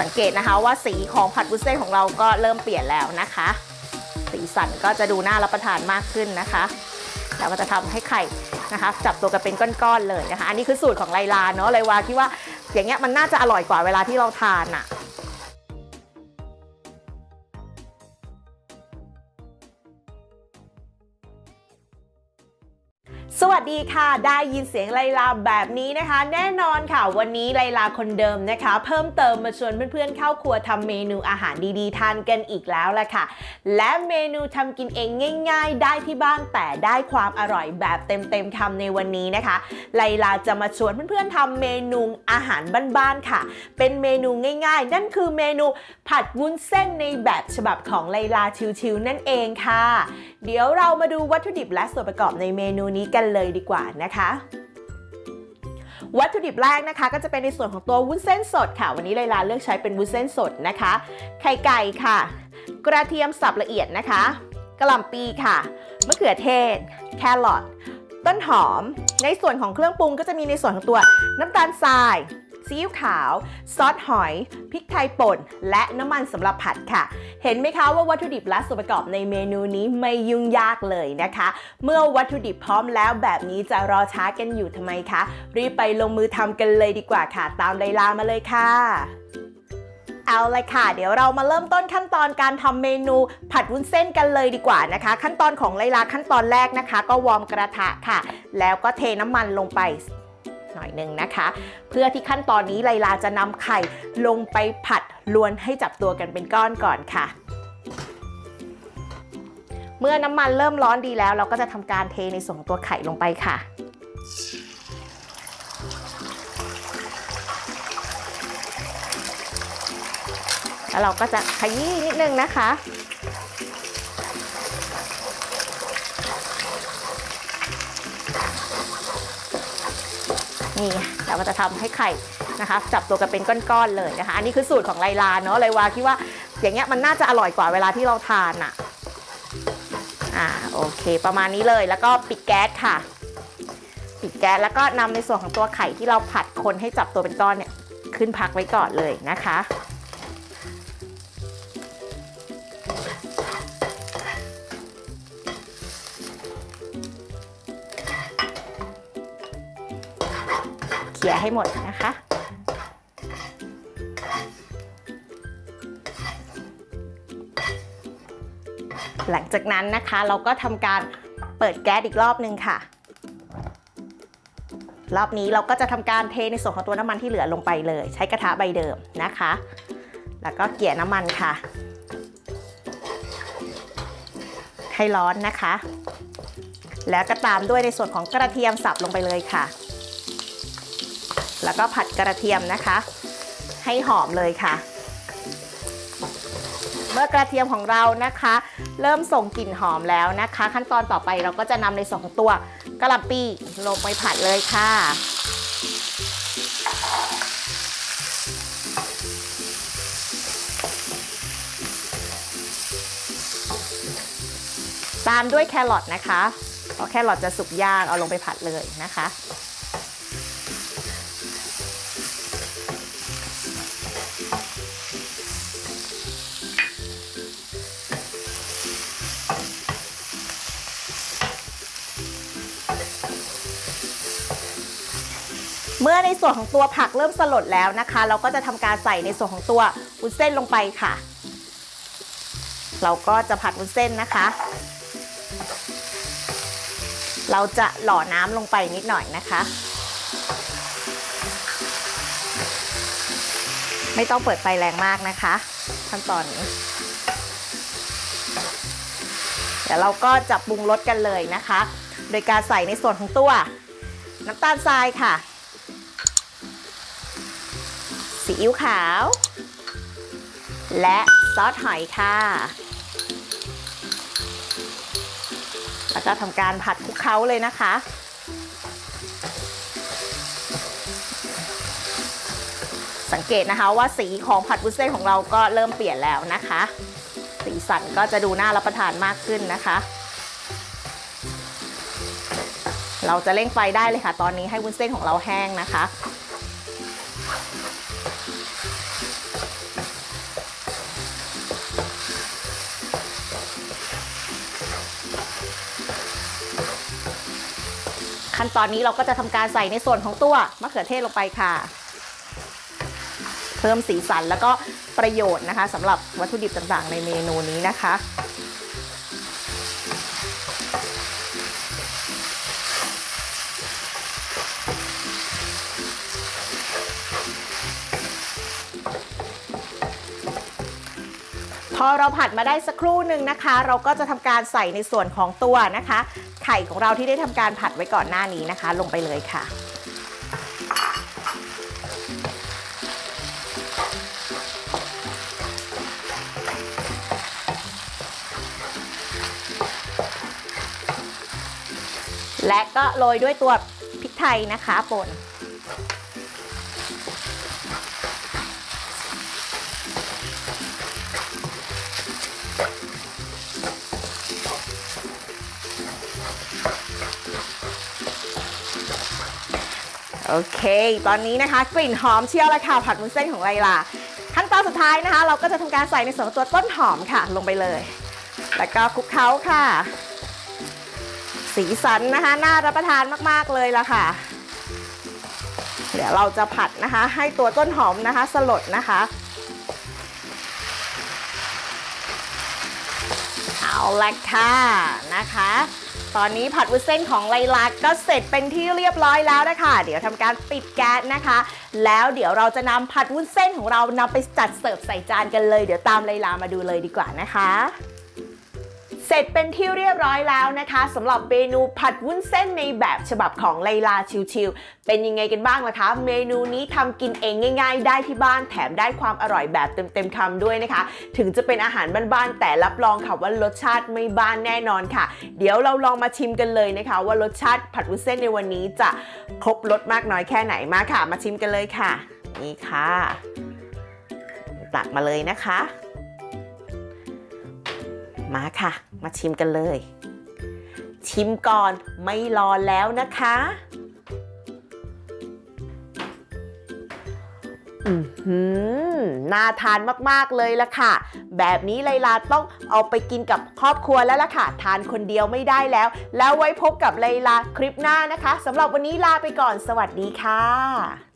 สังเกตนะคะว่าสีของผัดวุ้นเส้นของเราก็เริ่มเปลี่ยนแล้วนะคะ สีสันก็จะดูน่ารับประทานมากขึ้นนะคะแล้วก็จะทำให้ไข่นะคะ จับตัวกันเป็นก้อนๆเลยนะคะ อันนี้คือสูตรของไลลาเนาะไลวาคิดว่าอย่างเงี้ยมันน่าจะอร่อยกว่าเวลาที่เราทานอะส สดีค่ะ ได้ยินเสียงไลลาแบบนี้นะคะ แน่นอนค่ะ วันนี้ไลลาคนเดิมนะคะ เพิ่มเติมมาชวนเพื่อนๆเข้าครัวทำเมนูอาหารดีๆ ทานกันอีกแล้วละค่ะ และเมนูทำกินเองง่าย ๆ ได้ที่บ้านแต่ได้ความอร่อยแบบเต็มๆคำในวันนี้นะคะ ไลลาจะมาชวนเพื่อนๆทำเมนูอาหารบ้านๆค่ะ เป็นเมนูง่าย ๆ นั่นคือเมนูผัดวุ้นเส้นในแบบฉบับของไลลาชิวๆนั่นเองค่ะเดี๋ยวเรามาดูวัตถุดิบและส่วนประกอบในเมนูนี้กันเลยดีกว่านะคะวัตถุดิบแรกนะคะ ก็จะเป็นในส่วนของตัววุ้นเส้นสดค่ะ วันนี้ไลลาเลือกใช้เป็นวุ้นเส้นสดนะคะ ไข่ไก่ค่ะ กระเทียมสับละเอียดนะคะกระหล่ำปีค่ะมะเขือเทศ แครอทต้นหอม ในส่วนของเครื่องปรุงก็จะมีในส่วนของตัวน้ำตาลทราย ซีอิ๊วขาว ซอสหอย พริกไทยป่น และน้ำมันสำหรับผัดค่ะ เห็นไหมคะว่าวัตถุดิบและส่วนประกอบในเมนูนี้ไม่ยุ่งยากเลยนะคะ เมื่อวัตถุดิบพร้อมแล้วแบบนี้จะรอช้ากันอยู่ทำไมคะ รีบไปลงมือทำกันเลยดีกว่าค่ะ ตามไลลามาเลยค่ะเอาเลยค่ะ เดี๋ยวเรามาเริ่มต้นขั้นตอนการทำเมนูผัดวุ้นเส้นกันเลยดีกว่านะคะ ขั้นตอนของไลลาขั้นตอนแรกนะคะ ก็วอร์มกระทะค่ะ แล้วก็เทน้ำมันลงไป หน่อยหนึ่งนะคะ เพื่อที่ขั้นตอนนี้ไลลาจะนำไข่ลงไปผัดลวนให้จับตัวกันเป็นก้อนก่อนค่ะ เมื่อน้ำมันเริ่มร้อนดีแล้ว เราก็จะทำการเทในส่วนตัวไข่ลงไปค่ะแล้วเราก็จะขยี้นิดนึงนะคะ นี่เราก็จะทำให้ไข่นะคะ จับตัวกันเป็นก้อนๆเลยนะคะ อันนี้คือสูตรของไลลาเนาะไลวาคิดว่าอย่างเงี้ยมันน่าจะอร่อยกว่าเวลาที่เราทานอะ่ะอ่าโอเค ประมาณนี้เลยแล้วก็ปิดแก๊สค่ะ ปิดแก๊สแล้วก็นำในส่วนของตัวไข่ที่เราผัดคนให้จับตัวเป็นก้อนเนี่ยขึ้นพักไว้ก่อนเลยนะคะ เขี่ยให้หมดนะคะ หลังจากนั้นนะคะเราก็ทำการเปิดแก๊สอีกรอบนึงค่ะ รอบนี้เราก็จะทำการเทในส่วนของตัวน้ำมันที่เหลือลงไปเลย ใช้กระทะใบเดิมนะคะ แล้วก็เกลี่ยน้ำมันค่ะ ให้ร้อนนะคะ แล้วก็ตามด้วยในส่วนของกระเทียมสับลงไปเลยค่ะ แล้วก็ผัดกระเทียมนะคะ ให้หอมเลยค่ะ เมื่อกระเทียมของเรานะคะ เริ่มส่งกลิ่นหอมแล้วนะคะ ขั้นตอนต่อไปเราก็จะนำในส่วนของตัวกระหล่ำปีลงไปผัดเลยค่ะตามด้วยแครอทนะคะเพราะแครอทจะสุกยากเอาลงไปผัดเลยนะคะ เมื่อในส่วนของตัวผักเริ่มสลดแล้วนะคะ เราก็จะทำการใส่ในส่วนของตัววุ้นเส้นลงไปค่ะ เราก็จะผัดวุ้นเส้นนะคะ เราจะหล่อน้ำลงไปนิดหน่อยนะคะ ไม่ต้องเปิดไฟแรงมากนะคะ ขั้นตอนนี้เดี๋ยวเราก็จะปรุงรสกันเลยนะคะ โดยการใส่ในส่วนของตัวน้ำตาลทรายค่ะ ซีอิ๊วขาว และซอสหอยค่ะ แล้วก็ทำการผัดคลุกเคล้าเลยนะคะ สังเกตนะคะว่าสีของผัดวุ้นเส้นของเราก็เริ่มเปลี่ยนแล้วนะคะ สีสันก็จะดูน่ารับประทานมากขึ้นนะคะเราจะเร่งไฟได้เลยค่ะ ตอนนี้ให้วุ้นเส้นของเราแห้งนะคะ ขั้นตอนนี้เราก็จะทำการใส่ในส่วนของตัวมะเขือเทศลงไปค่ะ เพิ่มสีสันแล้วก็ประโยชน์นะคะสำหรับวัตถุดิบต่างๆ ในเมนูนี้นะคะ อเราผัดมาได้สักครู่หนึ่งนะคะ เราก็จะทำการใส่ในส่วนของตัวนะคะ ไข่ของเราที่ได้ทำการผัดไว้ก่อนหน้านี้นะคะ ลงไปเลยค่ะและก็โรยด้วยตัวพริกไทยนะคะป่น โอเค ตอนนี้นะคะ กลิ่นหอมเชียวลยค่ะผัดวุ้นเส้นของไลลาขั้นตอนสุดท้ายนะคะ เราก็จะทำการใส่ในส่วนตัวต้นหอมค่ะ ลงไปเลย แล้วก็คลุกเคล้าค่ะ สีสันนะคะ น่ารับประทานมากๆเลยละค่ะ เดี๋ยวเราจะผัดนะคะ ให้ตัวต้นหอมนะคะ สลดนะคะเอาละค่ะนะคะ ตอนนี้ผัดวุ้นเส้นของไลลาก็เสร็จเป็นที่เรียบร้อยแล้วนะคะ เดี๋ยวทำการปิดแก๊สนะคะ แล้วเดี๋ยวเราจะนำผัดวุ้นเส้นของเรานำไปจัดเสิร์ฟใส่จานกันเลย เดี๋ยวตามไลลามาดูเลยดีกว่านะคะ เสร็จเป็นที่เรียบร้อยแล้วนะคะสำหรับเมนูผัดวุ้นเส้นในแบบฉบับของไลลาชิวๆเป็นยังไงกันบ้างล่ะคะ เมนูนี้ทำกินเองง่าย ๆ ได้ที่บ้านแถมได้ความอร่อยแบบเต็มๆคำด้วยนะคะ ถึงจะเป็นอาหารบ้านๆแต่รับรองค่ะว่ารสชาติไม่บ้านแน่นอนค่ะ เดี๋ยวเราลองมาชิมกันเลยนะคะ ว่ารสชาติผัดวุ้นเส้นในวันนี้จะครบรสมากน้อยแค่ไหนมาค่ะ มาชิมกันเลยค่ะ นี่ค่ะ ตักมาเลยนะคะ มาค่ะ มาชิมกันเลย ชิมก่อนไม่รอแล้วนะคะ อือหือน่าทานมากๆเลยละค่ะ แบบนี้ไลลาต้องเอาไปกินกับครอบครัวแล้วล่ะค่ะ ทานคนเดียวไม่ได้แล้ว แล้วไว้พบกับไลลาคลิปหน้านะคะสำหรับวันนี้ลาไปก่อนสวัสดีค่ะ